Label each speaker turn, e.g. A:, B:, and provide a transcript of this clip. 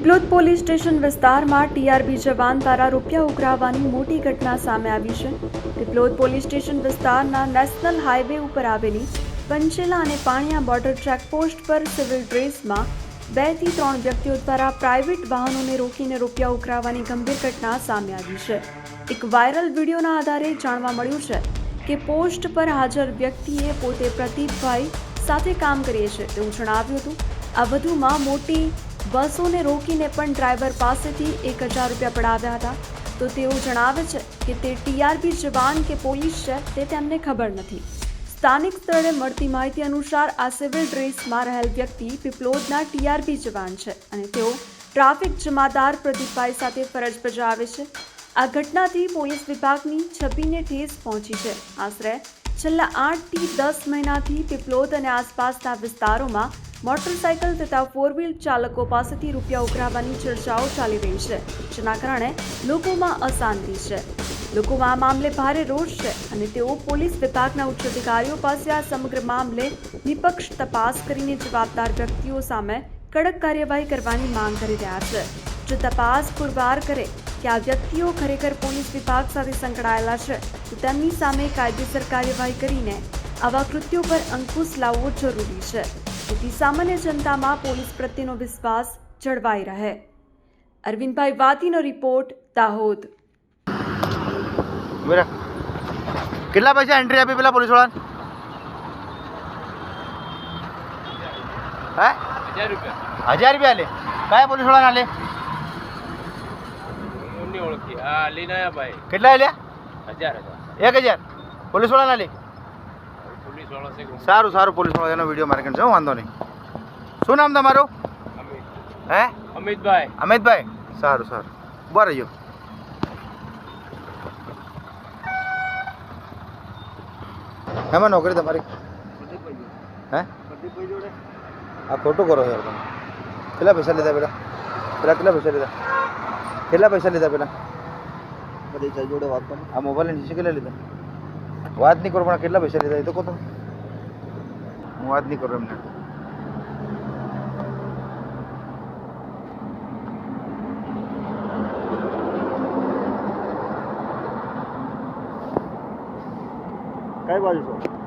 A: Piplod police station વિસ્તારમાં TRB જવાન દ્વારા રૂપિયા ઉઘરાવવાની મોટી ઘટના સામે આવી છે. પીપલોદ પોલીસ સ્ટેશન વિસ્તારના નેશનલ હાઈવે ઉપર આવેલી પંચેલા અને પાણિયા બોર્ડર ચેકપોસ્ટ પર સિવિલ ડ્રેસમાં બેથી ત્રણ વ્યક્તિઓ દ્વારા પ્રાઇવેટ વાહનોને રોકીને રૂપિયા ઉઘરાવવાની ગંભીર ઘટના સામે આવી છે. એક વાયરલ વિડીયોના આધારે જાણવા મળ્યું છે કે પોસ્ટ પર હાજર વ્યક્તિએ પોતે પ્રદીપભાઈ સાથે કામ કરીએ છે તેવું જણાવ્યું હતું. આ વધુમાં મોટી બસોને રોકીને પણ ડ્રાઈવર પાસેથી એક હજાર રૂપિયા પડાવ્યા હતા. તો તેઓ જણાવે છે કે તે ટીઆરબી જવાન કે પોલીસ છે તે તેમને ખબર નથી. સ્થાનિક સ્થળે મળતી માહિતી અનુસાર આ સિવિલ ડ્રેસમાં રહેલ વ્યક્તિ પીપલોદના ટીઆરબી જવાન છે અને તેઓ ટ્રાફિક જમાદાર પ્રદીપભાઈ સાથે ફરજ બજાવે છે. આ ઘટનાથી પોલીસ વિભાગની છબીને ઠેસ પહોંચી છે. આશરે છેલ્લા આઠથી દસ મહિનાથી પીપલોદ અને આસપાસના વિસ્તારોમાં મોટરસાયકલ તથા ફોર વ્હીલ ચાલકો પાસેથી રૂપિયા ઉઘરાવવાની ચર્ચાઓ ચાલી રહી છે, જેના કારણે લોકોમાં અશાંતિ છે. લોકોમાં આ મામલે ભારે રોષ છે અને તેઓ પોલીસ વિભાગના ઉચ્ચ અધિકારીઓ પાસે આ સમગ્ર મામલે નિપક્ષ તપાસ કરીને જવાબદાર વ્યક્તિઓ સામે કડક કાર્યવાહી કરવાની માંગ કરી રહ્યા છે. જો તપાસ પુરવાર કરે કે આ વ્યક્તિઓ ખરેખર પોલીસ વિભાગ સાથે સંકળાયેલા છે, તો તેમની સામે કાયદેસર કાર્યવાહી કરીને આવા કૃત્યો પર અંકુશ લાવવો જરૂરી છે. જેથી સામાન્ય જનતામાં પોલીસ પ્રત્યેનો વિશ્વાસ જળવાઈ રહે. અરવિંદભાઈ વાતીનો રિપોર્ટ દાહોદ.
B: કેટલા પૈસા એન્ટ્રી આપી પેલા પોલીસવાળા
C: હજાર રૂપિયા
B: હજાર રૂપિયા લે. કયા પોલીસ વાળાના લે
C: ઓળખી. હા લઈને ભાઈ
B: કેટલા લે?
C: હજાર હજાર.
B: એક હજાર. પોલીસ લે.
C: વાળો છે કે
B: સારું સારું પોલીસવાળા એનો વીડિયો મારે છે વાંધો નહીં. શું નામ તમારું? હે?
C: અમિતભાઈ.
B: અમિતભાઈ? સારું સારું. ઊભા રહીજો. એમાં નોકરી તમારી? હે? આ ખોટું કરો યાર તમે. કેટલા પૈસા લીધા પેલા? પેલા કેટલા પૈસા લીધા? કેટલા પૈસા લીધા પેલા? બધી જોડે વાત કરો. આ મોબાઈલ નીચે કેટલા લીધા? વાત નહીં કરો પણ કેટલા પૈસા લીધા એ તો કહો તમે. હું વાત નહીં કરું એમને. કઈ બાજુ છો?